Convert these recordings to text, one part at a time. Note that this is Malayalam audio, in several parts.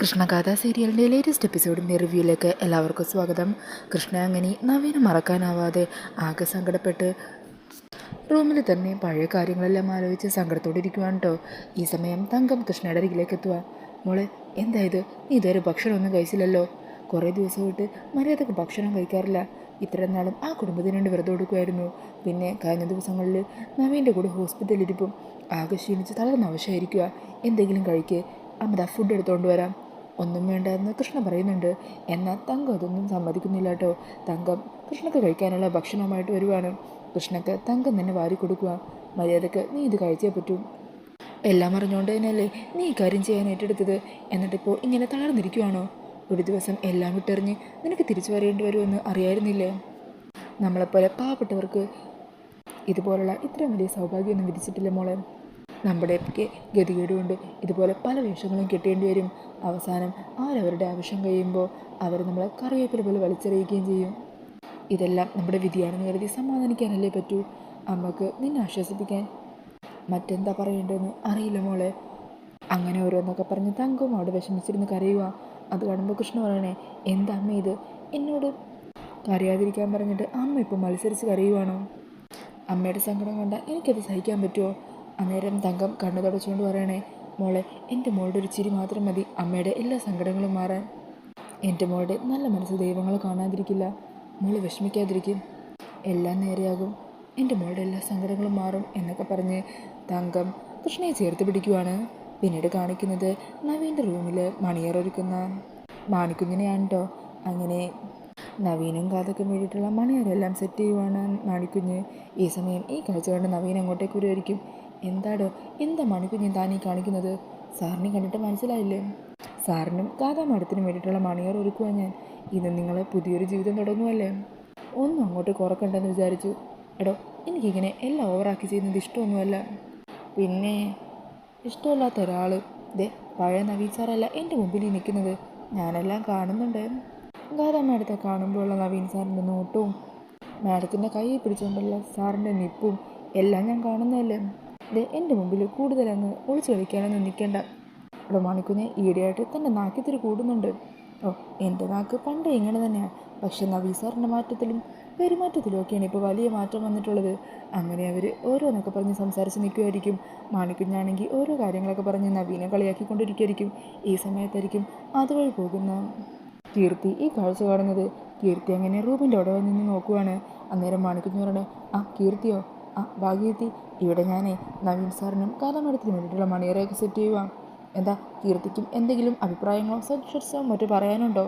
കൃഷ്ണഗാഥ സീരിയലിന്റെ ലേറ്റസ്റ്റ് എപ്പിസോഡിന്റെ റിവ്യൂയിലേക്ക് എല്ലാവർക്കും സ്വാഗതം. കൃഷ്ണ അങ്ങനെ നവീനെ മറക്കാനാവാതെ ആകെ സങ്കടപ്പെട്ട് റൂമിൽ തന്നെ പഴയ കാര്യങ്ങളെല്ലാം ആലോചിച്ച് സങ്കടത്തോടെ ഇരിക്കുവാണ് കേട്ടോ ഈ സമയം തങ്കം കൃഷ്ണയുടെ അരികിലേക്ക് എത്തുക. മോളെ എന്തായത്? നീ ഇതുവരെ ഭക്ഷണമൊന്നും കഴിച്ചില്ലല്ലോ. കുറേ ദിവസം ദിവസമായിട്ട് മര്യാദയ്ക്ക് ഭക്ഷണം കഴിക്കാറില്ല. ഇത്രയും നാളും ആ കുടുംബത്തിന് വേണ്ടി വെറുതെ കൊടുക്കുമായിരുന്നു പിന്നെ കഴിഞ്ഞ ദിവസങ്ങളിൽ നവീന്റെ കൂടെ ഹോസ്പിറ്റലിൽ ഇരിപ്പും ആകെ ക്ഷീണിച്ച് തളർന്ന അവശമായിരിക്കുക എന്തെങ്കിലും കഴിക്ക്. അമ്മ ഫുഡ് എടുത്തുകൊണ്ട് വരാം. ഒന്നും വേണ്ട എന്ന് കൃഷ്ണ പറയുന്നുണ്ട്. എന്നാൽ തങ്കം അതൊന്നും സമ്മതിക്കുന്നില്ല കേട്ടോ. തങ്കം കൃഷ്ണക്ക് കഴിക്കാനുള്ള ഭക്ഷണമായിട്ട് വരുവാണ്. കൃഷ്ണക്ക് തങ്കം തന്നെ വാരി കൊടുക്കുക മര്യാദയ്ക്ക് നീ ഇത് കഴിച്ചേ പറ്റൂ. എല്ലാം അറിഞ്ഞുകൊണ്ട് തന്നെയല്ലേ നീ കാര്യം ചെയ്യാൻ ഏറ്റെടുത്തത്? എന്നിട്ടിപ്പോൾ ഇങ്ങനെ തളർന്നിരിക്കുവാണോ? ഒരു ദിവസം എല്ലാം വിട്ടെറിഞ്ഞ് നിനക്ക് തിരിച്ചു വരേണ്ടി വരുമെന്ന് അറിയായിരുന്നില്ലേ? നമ്മളെപ്പോലെ പാവപ്പെട്ടവർക്ക് ഇതുപോലുള്ള ഇത്രയും വലിയ സൗഭാഗ്യമൊന്നും വിധിച്ചിട്ടില്ല മോളെ. നമ്മുടെയൊക്കെ ഗതികേട് കൊണ്ട് ഇതുപോലെ പല വേഷങ്ങളും കെട്ടേണ്ടി വരും. അവസാനം അവരവരുടെ ആവശ്യം കഴിയുമ്പോൾ അവർ നമ്മളെ കറിവേപ്പില പോലെ വലിച്ചെറിയുകയും ചെയ്യും. ഇതെല്ലാം നമ്മുടെ വിധിയാണെന്ന് കരുതി സമാധാനിക്കാനല്ലേ പറ്റൂ? അമ്മയ്ക്ക് നിന്നെ ആശ്വസിപ്പിക്കാൻ. മറ്റെന്താ പറയേണ്ടതെന്ന് അറിയില്ല മോളെ. അങ്ങനെ ഓരോന്നൊക്കെ പറഞ്ഞ് തങ്കും അവിടെ വിഷമിച്ചിരുന്ന് കരയുക അത് കാണുമ്പോൾ കൃഷ്ണ പറയണേ എന്താ അമ്മ ഇത്? എന്നോട് കരയാതിരിക്കാൻ പറഞ്ഞിട്ട് അമ്മ ഇപ്പോൾ മത്സരിച്ച് കരയുവാണോ? അമ്മയുടെ സങ്കടം കണ്ടാൽ എനിക്കത് സഹിക്കാൻ പറ്റുമോ അന്നേരം തങ്കം കണ്ണു തുടച്ചുകൊണ്ട് പറയണേ മോളെ എന്റെ മോളുടെ ഒരു ചിരി മാത്രം മതി. അമ്മയുടെ എല്ലാ സങ്കടങ്ങളും മാറാൻ. എന്റെ മോളുടെ നല്ല മനസ്സ് ദൈവങ്ങൾ കാണാതിരിക്കില്ല. മോൾ വിഷമിക്കാതിരിക്കും. എല്ലാം നേരെയാകും. എന്റെ മോളുടെ എല്ലാ സങ്കടങ്ങളും മാറും എന്നൊക്കെ പറഞ്ഞ് തങ്കം കൃഷ്ണയെ ചേർത്ത് പിടിക്കുവാണ്. പിന്നീട് കാണിക്കുന്നത് നവീന്റെ റൂമിൽ മണിയറൊരുക്കുന്ന മാണിക്കുഞ്ഞിനെയാണ് കേട്ടോ അങ്ങനെ നവീനും കാതൊക്കെ വേണ്ടിയിട്ടുള്ള മണിയറെല്ലാം സെറ്റ് ചെയ്യുവാണ് മാണിക്കുഞ്ഞ്. ഈ സമയം ഈ കാഴ്ച കണ്ട് നവീൻ അങ്ങോട്ടേക്ക് വരുമായിരിക്കും എന്താടോ എന്താ മണിക്കുഞ്ഞ് താനീ കാണിക്കുന്നത്? സാറിനെ കണ്ടിട്ട് മനസ്സിലായില്ലേ? സാറിനും കാതാ മഠത്തിനും വേണ്ടിയിട്ടുള്ള മണിയർ ഒരുക്കുക ഞാൻ. ഇന്ന് നിങ്ങളെ പുതിയൊരു ജീവിതം തുടങ്ങുമല്ലേ ഒന്നും അങ്ങോട്ട് കുറക്കണ്ടെന്ന് വിചാരിച്ചു. എടോ എനിക്കിങ്ങനെ എല്ലാം ഓവറാക്കി ചെയ്യുന്നത് ഇഷ്ടമൊന്നുമല്ല. പിന്നെ ഇഷ്ടമില്ലാത്ത ഒരാൾ ദേ പഴയ നവീൻ എന്റെ മുമ്പിൽ നിൽക്കുന്നത്. ഞാനെല്ലാം കാണുന്നുണ്ട്. ഗാഥാ മാഡത്തെ കാണുമ്പോഴുള്ള നവീൻ സാറിന്റെ നോട്ടവും മാഡത്തിന്റെ കൈ പിടിച്ചുകൊണ്ടുള്ള സാറിന്റെ നിപ്പും എല്ലാം ഞാൻ കാണുന്നതല്ലേ? ദേ എന്റെ മുമ്പിൽ കൂടുതലങ്ങ് ഒളിച്ചു കളിക്കാനൊന്നും നിൽക്കേണ്ട. ഇവിടെ മാണിക്കുഞ്ഞ് ഈടെയായിട്ട് തന്റെ നാക്കിത്തിരി കൂടുന്നുണ്ട്. ഓ എന്റെ നാക്ക് പണ്ടേ ഇങ്ങനെ തന്നെയാണ് പക്ഷെ നവീസാറിന്റെ മാറ്റത്തിലും പെരുമാറ്റത്തിലും ഒക്കെയാണ് ഇപ്പോൾ വലിയ മാറ്റം വന്നിട്ടുള്ളത്. അങ്ങനെ അവർ ഓരോന്നൊക്കെ പറഞ്ഞ് സംസാരിച്ച് നിൽക്കുമായിരിക്കും മാണിക്കുഞ്ഞാണെങ്കിൽ ഓരോ കാര്യങ്ങളൊക്കെ പറഞ്ഞ് നവീനെ കളിയാക്കിക്കൊണ്ടിരിക്കുമായിരിക്കും ഈ സമയത്തായിരിക്കും അതുവഴി പോകുന്ന കീർത്തി ഈ കാഴ്ച കാണുന്നത്. കീർത്തി അങ്ങനെ റൂമിന്റെ അവിടെ നിന്ന് നോക്കുവാണ്. അന്നേരം മാണിക്കുഞ്ഞു പറയണേ ആ കീർത്തിയോ? ആ ഭാഗ്യത്തി ഇവിടെ ഞാനേ നവീൻ സാറിനും കാലമേടത്തിനും വേണ്ടിയിട്ടുള്ള മണിയറയൊക്കെ സെറ്റ് ചെയ്യുക എന്താ കീർത്തിക്കും എന്തെങ്കിലും അഭിപ്രായങ്ങളോ സജഷൻസോ മറ്റോ പറയാനുണ്ടോ?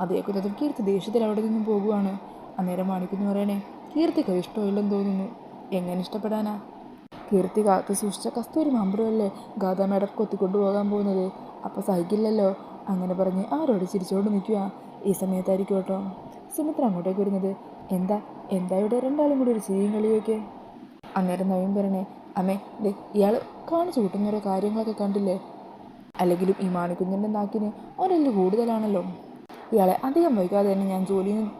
അതേക്കുന്നതും കീർത്തി ദേഷ്യത്തിൽ അവിടെ നിന്നും പോകുവാണ്. അന്നേരം മാണിക്കുന്നു പറയണേ കീർത്തിക്ക് ഇഷ്ടമില്ലെന്ന് തോന്നുന്നു. എങ്ങനെ ഇഷ്ടപ്പെടാനാ? കീർത്തി കാത്തു സൂക്ഷിച്ച കസ്തൂരി മാമ്പഴമല്ലേ ഗാഥാ മേഡം കൊത്തിക്കൊണ്ടു പോകാൻ പോകുന്നത്? അപ്പോൾ സഹിക്കില്ലല്ലോ. അങ്ങനെ പറഞ്ഞ് ആരോട് ചിരിച്ചുകൊണ്ട് നിൽക്കുക ഈ സമയത്തായിരിക്കും കേട്ടോ. സുമിത്ര അങ്ങോട്ടേക്ക് വരുന്നത്. എന്താ എന്താ ഇവിടെ രണ്ടാളും കൂടി ഒരു ചെയ്യും കളിയൊക്കെ അന്നേരം നവീൻ പറയണേ അമ്മേ ഇയാൾ കാണിച്ചു കൂട്ടുന്ന ഓരോ കാര്യങ്ങളൊക്കെ കണ്ടില്ലേ? അല്ലെങ്കിലും ഈ മാണിക്കുഞ്ഞിന്റെ നാക്കിന് ഒരെല്ല് കൂടുതലാണല്ലോ. ഇയാളെ അധികം വൈകാതെ തന്നെ ഞാൻ ജോലിയിൽ നിന്ന്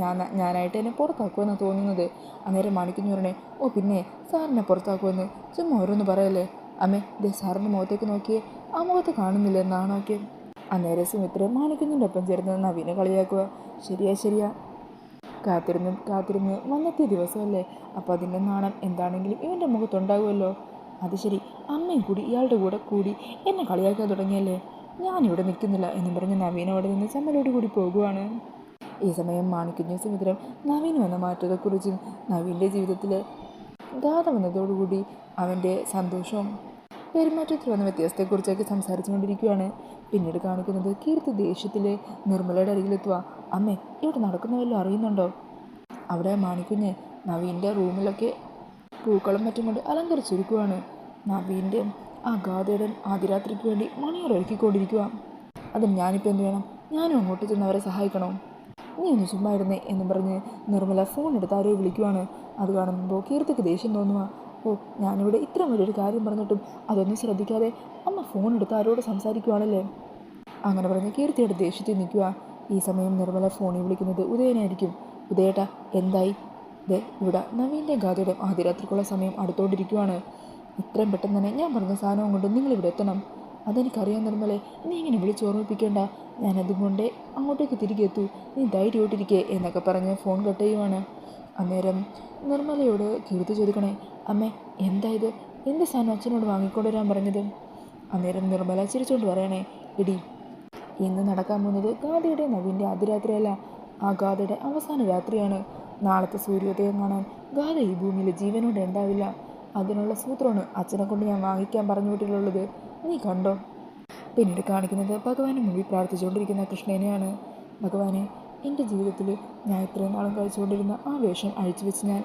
ഞാൻ ഞാനായിട്ട് എന്നെ പുറത്താക്കുമെന്ന് തോന്നുന്നത്. അന്നേരം മാണിക്കുഞ്ഞു പറഞ്ഞേ ഓ പിന്നെ സാറിനെ പുറത്താക്കുമെന്ന് ചുമ്മാ ഓരോന്ന് പറയല്ലേ? അമ്മേ ദേ സാറിന്റെ മുഖത്തേക്ക് നോക്കിയേ ആ മുഖത്ത് കാണുന്നില്ല എന്നാണോക്കെ അന്നേരം സുമിത്ര മാണിക്കുഞ്ഞിന്റെ ഒപ്പം ചേർന്ന് നവീനെ കളിയാക്കുക. ശരിയാ ശരിയാ കാത്തിരുന്ന് കാത്തിരുന്ന് വന്നെത്തിയ ദിവസമല്ലേ? അപ്പോൾ അതിന്റെ നാണം എന്താണെങ്കിലും ഇവന്റെ മുഖത്തുണ്ടാകുമല്ലോ അത് ശരി അമ്മയും കൂടി ഇയാളുടെ കൂടെ കൂടി എന്നെ കളിയാക്കാൻ തുടങ്ങിയല്ലേ? ഞാനിവിടെ നിൽക്കുന്നില്ല എന്ന് പറഞ്ഞ് നവീൻ അവിടെ നിന്ന് ചമ്മലോട് കൂടി പോകുവാണ്. ഈ സമയം മാണിക്കുഞ്ഞു സുമിത്രം നവീൻ വന്ന മാറ്റത്തെക്കുറിച്ചും നവീന്റെ ജീവിതത്തിൽ ഗാഥ വന്നതോടുകൂടി അവന്റെ സന്തോഷവും പെരുമാറ്റത്തിൽ വന്ന വ്യത്യാസത്തെക്കുറിച്ചൊക്കെ സംസാരിച്ചുകൊണ്ടിരിക്കുകയാണ് പിന്നീട് കാണിക്കുന്നത് കീർത്തി ദേഷ്യത്തിൽ നിർമ്മലയുടെ അരികിലെത്തുക അമ്മേ ഇവിടെ നടക്കുന്ന വല്ലതും അറിയുന്നുണ്ടോ? അവിടെ മാണിക്കുഞ്ഞ് നവീന്റെ റൂമിലൊക്കെ പൂക്കളും മറ്റും കൊണ്ട് അലങ്കരിച്ചിരിക്കുവാണ്. നവീന്റെ ആ ഗാഥയുടെ ആദ്യരാത്രിക്ക് വേണ്ടി മണിയർ ഒരുക്കിക്കൊണ്ടിരിക്കുക അതിന് ഞാനിപ്പോൾ എന്ത് വേണം? ഞാനും അങ്ങോട്ട് ചെന്ന് അവരെ സഹായിക്കണോ? നീ ഒന്ന് ചുമ്മാ ഇരുന്നേ എന്ന് പറഞ്ഞ് നിർമ്മല ഫോൺ എടുത്ത് ആരെയോ വിളിക്കുവാണ്. അത് കാണുമ്പോൾ കീർത്തിക്ക് ദേഷ്യം തോന്നുക ഓ ഞാനിവിടെ ഇത്ര വലിയൊരു കാര്യം പറഞ്ഞിട്ടും അതൊന്നും ശ്രദ്ധിക്കാതെ അമ്മ ഫോൺ എടുത്ത് ആരോട് സംസാരിക്കുവാണല്ലേ? അങ്ങനെ പറഞ്ഞ് കീർത്തിയുടെ ദേഷ്യത്തിൽ നിൽക്കുക ഈ സമയം നിർമ്മല ഫോണിൽ വിളിക്കുന്നത് ഉദയനായിരിക്കും. ഉദയേട്ടാ എന്തായി? ദേ ഇവിടെ നവീന്റെ ഗാഥയുടെ ആദ്യരാത്രിക്കുള്ള സമയം അടുത്തോണ്ടിരിക്കുവാണ്. ഇത്രയും പെട്ടെന്ന് തന്നെ ഞാൻ പറഞ്ഞ സാധനവും കൊണ്ട് നിങ്ങൾ ഇവിടെ എത്തണം. അതെനിക്കറിയാൻ നിർമ്മലേ നീ ഇങ്ങനെ വിളിച്ച് ഓർമ്മിപ്പിക്കേണ്ട. ഞാൻ അതുകൊണ്ട് അങ്ങോട്ടേക്ക് തിരികെ എത്തൂ. നീ ധൈര്യമായിട്ടിരിക്കേ എന്നൊക്കെ പറഞ്ഞ് ഫോൺ കട്ട് ചെയ്യുവാണ്. അന്നേരം നിർമ്മലയോട് കീർത്തി ചോദിക്കണേ അമ്മേ എന്തായത്? എന്ത് സാധനം അച്ഛനോട് വാങ്ങിക്കൊണ്ടുവരാൻ പറഞ്ഞത്? അന്നേരം നിർമ്മല ചിരിച്ചുകൊണ്ട് പറയണേ ഇടി ഇന്ന് നടക്കാൻ പോകുന്നത് ഗാഥയുടെ നവീന്റെ അതിരാത്രിയല്ല ആ ഗാഥയുടെ അവസാന രാത്രിയാണ്. നാളത്തെ സൂര്യോദയം കാണാൻ ഗാഥ ഈ ഭൂമിയിൽ ജീവനോടെ ഉണ്ടാവില്ല. അതിനുള്ള സൂത്രമാണ് അച്ഛനെ കൊണ്ട് ഞാൻ വാങ്ങിക്കാൻ പറഞ്ഞു വിട്ടിട്ടുള്ളത്. നീ കണ്ടോ? പിന്നീട് കാണിക്കുന്നത് ഭഗവാന് മുമ്പിൽ പ്രാർത്ഥിച്ചുകൊണ്ടിരിക്കുന്ന കൃഷ്ണനെയാണ്. ഭഗവാനെ എന്റെ ജീവിതത്തിൽ ഞാൻ ഇത്രയും നാളും കഴിച്ചുകൊണ്ടിരുന്ന ആ വേഷം അഴിച്ചു വെച്ച് ഞാൻ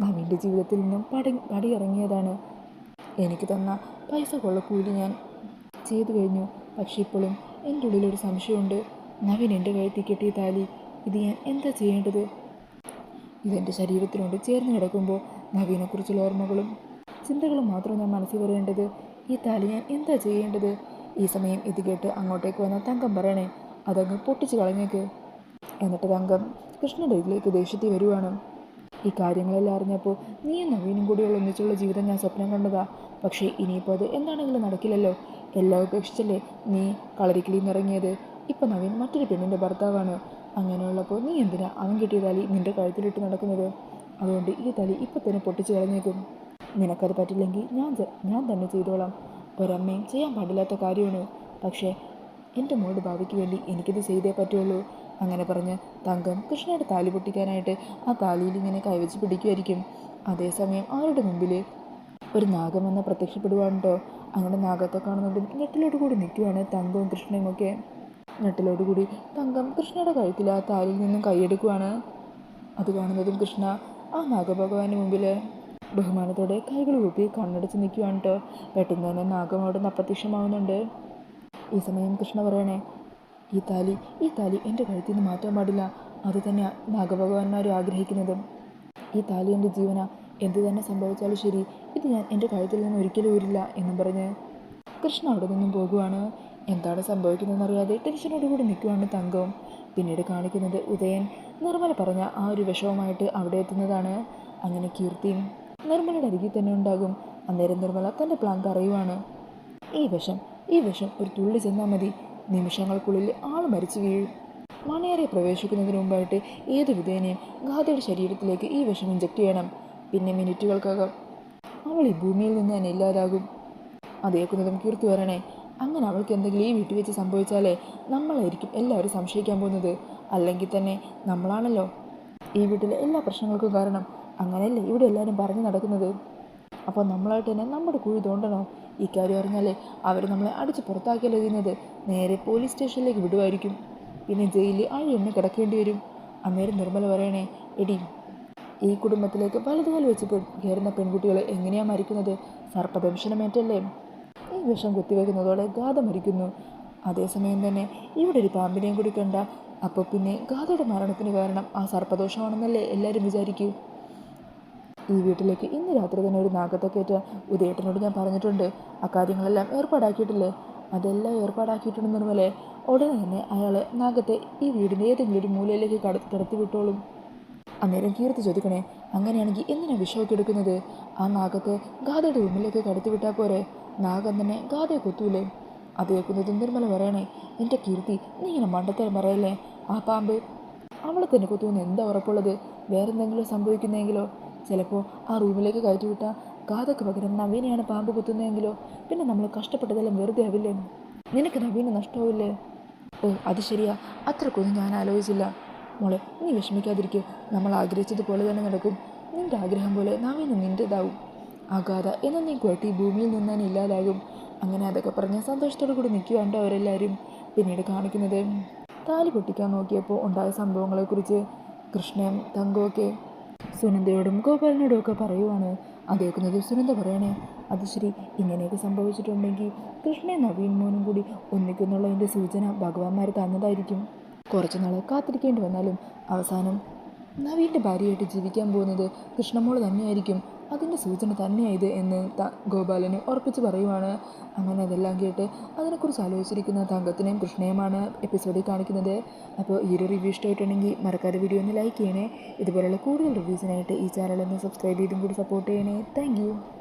ഭവിന്റെ ജീവിതത്തിൽ നിന്നും പടി പടിയിറങ്ങിയതാണ്. എനിക്ക് തന്ന പൈസ കൊള്ള കൂലി ഞാൻ ചെയ്തു കഴിഞ്ഞു. പക്ഷേ ഇപ്പോഴും എന്റെ ഉള്ളിലൊരു സംശയമുണ്ട്. നവീൻ എന്റെ കഴുത്തിൽ കെട്ടിയ താലി. ഇത് ഞാൻ എന്താ ചെയ്യേണ്ടത്? ഇതെന്റെ ശരീരത്തിനോട് ചേർന്ന് കിടക്കുമ്പോൾ നവീനെക്കുറിച്ചുള്ള ഓർമ്മകളും ചിന്തകളും മാത്രം ഞാൻ മനസ്സിൽ വരേണ്ടത്. ഈ താലി ഞാൻ എന്താ ചെയ്യേണ്ടത്? ഈ സമയം ഇത് കേട്ട് അങ്ങോട്ടേക്ക് വന്ന തങ്കം പറയണേ അതങ്ങ് പൊട്ടിച്ച് കളഞ്ഞേക്ക്. എന്നിട്ട് തങ്കം കൃഷ്ണന്റെ ഇതിലേക്ക് ദേഷ്യത്തിൽ വരുവാണ്. ഈ കാര്യങ്ങളെല്ലാം അറിഞ്ഞപ്പോൾ നീ നവീനും കൂടിയുള്ള ഒന്നിച്ചുള്ള ജീവിതം ഞാൻ സ്വപ്നം കണ്ടതാ. പക്ഷേ ഇനിയിപ്പോൾ അത് എന്താണെങ്കിലും നടക്കില്ലല്ലോ. എല്ലാം ഉപേക്ഷിച്ചല്ലേ നീ കളരിക്കിളിയിൽ നിറങ്ങിയത് ഇപ്പം നവീൻ മറ്റൊരു പെണ്ണിന്റെ ഭർത്താവാണ്. അങ്ങനെയുള്ളപ്പോൾ നീ എന്തിനാ അവൻ കിട്ടിയ തലി നിന്റെ കഴുത്തിലിട്ട് നടക്കുന്നത്? അതുകൊണ്ട് ഈ തലി ഇപ്പം തന്നെ പൊട്ടിച്ച് കളഞ്ഞേക്കും. നിനക്കത് പറ്റില്ലെങ്കിൽ ഞാൻ ഞാൻ തന്നെ ചെയ്തോളാം. ഒരമ്മയും ചെയ്യാൻ പാടില്ലാത്ത കാര്യമാണ്. പക്ഷേ എന്റെ മോളുടെ ഭാവിക്ക് വേണ്ടി എനിക്കിത് ചെയ്തേ പറ്റുള്ളൂ. അങ്ങനെ പറഞ്ഞ് തങ്കം കൃഷ്ണയുടെ താലി പൊട്ടിക്കാനായിട്ട് ആ താലിയിൽ ഇങ്ങനെ കൈവച്ച് പിടിക്കുമായിരിക്കും അതേസമയം അവരുടെ മുമ്പിൽ ഒരു നാഗമെന്ന പ്രത്യക്ഷപ്പെടുവാണ് കേട്ടോ അങ്ങനെ നാഗത്തെ കാണുന്നുണ്ട്. ഞെട്ടിലോട് കൂടി നിൽക്കുകയാണ് തങ്കവും കൃഷ്ണയും ഒക്കെ. കൂടി തങ്കം കൃഷ്ണയുടെ കഴുത്തിൽ ആ താലിൽ നിന്നും കൈയെടുക്കുവാണ്. അത് കാണുന്നതും കൃഷ്ണ ആ നാഗഭഗവാന് മുമ്പിൽ ബഹുമാനത്തോടെ കൈകൾ കൂപ്പി കണ്ണടച്ച് നിൽക്കുകയാണ് കേട്ടോ പെട്ടെന്ന് തന്നെ നാഗം അവിടെ നിന്ന് അപ്രത്യക്ഷമാവുന്നുണ്ട്. ഈ സമയം കൃഷ്ണ പറയണേ ഈ താലി ഈ താലി എന്റെ കഴുത്തിൽ നിന്ന് മാറ്റാൻ പാടില്ല. അത് തന്നെയാണ് നാഗഭഗവാന്മാരും ആഗ്രഹിക്കുന്നതും. ഈ താലി എന്റെ ജീവന. എന്ത് തന്നെ സംഭവിച്ചാലും ശരി ഇത് ഞാൻ എന്റെ കഴുത്തിൽ നിന്ന് ഒരിക്കലും ഊരില്ല എന്നും പറഞ്ഞ് കൃഷ്ണ അവിടെ നിന്നും പോകുവാണ്. എന്താണ് സംഭവിക്കുന്നതെന്ന് അറിയാതെ ടെൻഷനോടുകൂടി നിൽക്കുവാണ് തങ്കം. പിന്നീട് കാണിക്കുന്നത് ഉദയൻ. നിർമ്മല പറഞ്ഞ ആ ഒരു വിഷവുമായിട്ട് അവിടെ എത്തുന്നതാണ്. അങ്ങനെ കീർത്തിയും നിർമ്മലയുടെ അരികിൽ തന്നെ ഉണ്ടാകും. അന്നേരം നിർമ്മല തന്റെ പ്ലാൻ പറയുവാണ്. ഈ വിഷം ഈ വിഷം ഒരു തുള്ളി ചെന്നാൽ മതി. നിമിഷങ്ങൾക്കുള്ളിൽ ആൾ മരിച്ചു വീഴും. മണിയറെ പ്രവേശിക്കുന്നതിന് മുമ്പായിട്ട് ഏത് വിധേനയും ഗാഥയുടെ ശരീരത്തിലേക്ക് ഈ വിഷം ഇഞ്ചക്ട് ചെയ്യണം. പിന്നെ മിനിറ്റുകൾക്കകം അവൾ ഈ ഭൂമിയിൽ നിന്ന് തന്നെ ഇല്ലാതാകും. അതേക്കുന്നതും കീർത്തു വരണേ. അങ്ങനെ അവൾക്ക് എന്തെങ്കിലും ഈ വീട്ടിൽ വെച്ച് സംഭവിച്ചാലേ നമ്മളായിരിക്കും എല്ലാവരും സംശയിക്കാൻ പോകുന്നത്. അല്ലെങ്കിൽ തന്നെ നമ്മളാണല്ലോ ഈ വീട്ടിലെ എല്ലാ പ്രശ്നങ്ങൾക്കും കാരണം. അങ്ങനെയല്ലേ ഇവിടെ എല്ലാവരും പറഞ്ഞു നടക്കുന്നത്? അപ്പോൾ നമ്മളായിട്ട് തന്നെ നമ്മുടെ കുഴി തോണ്ടണോ? ഈ കാര്യം അറിഞ്ഞാലേ അവർ നമ്മളെ അടിച്ച് പുറത്താക്കിയല്ലോ ചെയ്യുന്നത്. നേരെ പോലീസ് സ്റ്റേഷനിലേക്ക് വിടുമായിരിക്കും. പിന്നെ ജയിലിൽ അഴിയൊന്ന് കിടക്കേണ്ടി വരും. അന്നേരം നിർമ്മല പറയണേ എടി ഈ കുടുംബത്തിലേക്ക് വലതുകാൽ വെച്ച് കയറുന്ന പെൺകുട്ടികൾ എങ്ങനെയാണ് മരിക്കുന്നത്? സർപ്പദംശനമേറ്റല്ലേ? ഈ വിഷം കുത്തിവെക്കുന്നതോടെ ഗാഥ മരിക്കുന്നു. അതേസമയം തന്നെ ഇവിടെ ഒരു പാമ്പിനെയും കൂടി കണ്ട. അപ്പോൾ പിന്നെ ഗാഥയുടെ മരണത്തിന് കാരണം ആ സർപ്പദോഷമാണെന്നല്ലേ എല്ലാവരും വിചാരിക്കൂ. ഈ വീട്ടിലേക്ക് ഇന്ന് രാത്രി തന്നെ ഒരു നാഗത്തെ കയറ്റാൻ ഉദയേട്ടനോട് ഞാൻ പറഞ്ഞിട്ടുണ്ട്. അക്കാര്യങ്ങളെല്ലാം കാര്യങ്ങളെല്ലാം ഏർപ്പാടാക്കിയിട്ടില്ലേ? അതെല്ലാം ഏർപ്പാടാക്കിയിട്ടുണ്ട് നിർമ്മലെ ഉടനെ തന്നെ അയാൾ നാഗത്തെ ഈ വീടിന്റെ ഏതെങ്കിലും ഒരു മൂലയിലേക്ക് കട കടത്തി വിട്ടോളും അന്നേരം കീർത്തി ചോദിക്കണേ അങ്ങനെയാണെങ്കിൽ എന്തിനാണ് വിഷമൊക്കെ എടുക്കുന്നത്? ആ നാഗത്തെ ഗാഥയുടെ റൂമിലേക്ക് കടത്തി വിട്ടാൽ പോരെ? നാഗം തന്നെ ഗാഥയെ കൊത്തൂലേ? അത് കേൾക്കുന്നത് നിർമ്മല പറയണേ എന്റെ കീർത്തി നീ ഇങ്ങനെ മണ്ടത്തരം പറയല്ലേ? ആ പാമ്പ് അവളെ തന്നെ കൊത്തുമെന്ന് എന്താ ഉറപ്പുള്ളത്? വേറെ എന്തെങ്കിലും സംഭവിക്കുന്നെങ്കിലോ? ചിലപ്പോൾ ആ റൂമിലേക്ക് കയറ്റി വിട്ടാൽ ഗാഥയ്ക്ക് പകരം നവീനെയാണ് പാമ്പ് കുത്തുന്നതെങ്കിലോ? പിന്നെ നമ്മൾ കഷ്ടപ്പെട്ടതെല്ലാം വെറുതെ ആവില്ലേ? നിനക്ക് നവീന നഷ്ടമാവില്ലേ? ഓ അത് ശരിയാ. അത്രക്കൊന്നും ഞാൻ ആലോചിച്ചില്ല. മോളെ നീ വിഷമിക്കാതിരിക്കുക നമ്മൾ ആഗ്രഹിച്ചതുപോലെ തന്നെ നടക്കും. നിന്റെ ആഗ്രഹം പോലെ നവീന് നിന്റെതാവും അഗാധ എന്നേക്കുമായിട്ട് ഈ ഭൂമിയിൽ നിന്ന് തന്നെ ഇല്ലാതാകും. അങ്ങനെ അതൊക്കെ പറഞ്ഞ് സന്തോഷത്തോടു കൂടി നിൽക്കുകയുണ്ടോ അവരെല്ലാവരും പിന്നീട് കാണിക്കുന്നത് താലി പൊട്ടിക്കാൻ നോക്കിയപ്പോൾ ഉണ്ടായ സംഭവങ്ങളെക്കുറിച്ച് കൃഷ്ണൻ തങ്കമൊക്കെ സുനന്ദയോടും ഗോപാലിനോടും ഒക്കെ പറയുവാണ്. അതേക്കുന്നത് സുനന്ദ പറയണേ അത് ശരി ഇങ്ങനെയൊക്കെ സംഭവിച്ചിട്ടുണ്ടെങ്കിൽ കൃഷ്ണൻ നവീൻ മോനും കൂടി ഒന്നിക്കുന്നുള്ളതിന്റെ സൂചന ഭഗവാന്മാർ തന്നതായിരിക്കും. കുറച്ച് നാൾ കാത്തിരിക്കേണ്ടി വന്നാലും അവസാനം നവീന്റെ ഭാര്യയായിട്ട് ജീവിക്കാൻ പോകുന്നത് കൃഷ്ണമോൾ തന്നെയായിരിക്കും. അതിന്റെ സൂചന തന്നെയായത് എന്ന് ത ഗോപാലന് ഉറപ്പിച്ച് പറയുവാണ്. അങ്ങനെ അതെല്ലാം കേട്ട് അതിനെക്കുറിച്ച് ആലോചിച്ചിരിക്കുന്ന തങ്കത്തിനെയും കൃഷ്ണയുമാണ് എപ്പിസോഡിൽ കാണിക്കുന്നത്. അപ്പോൾ ഈ ഒരു റിവ്യൂ ഇഷ്ടമായിട്ടുണ്ടെങ്കിൽ മറക്കാതെ വീഡിയോ ഒന്ന് ലൈക്ക് ചെയ്യണേ. ഇതുപോലുള്ള കൂടുതൽ റിവ്യൂസിനായിട്ട് ഈ ചാനൽ ഒന്ന് സബ്സ്ക്രൈബ് ചെയ്തും കൂടി സപ്പോർട്ട് ചെയ്യണേ. താങ്ക്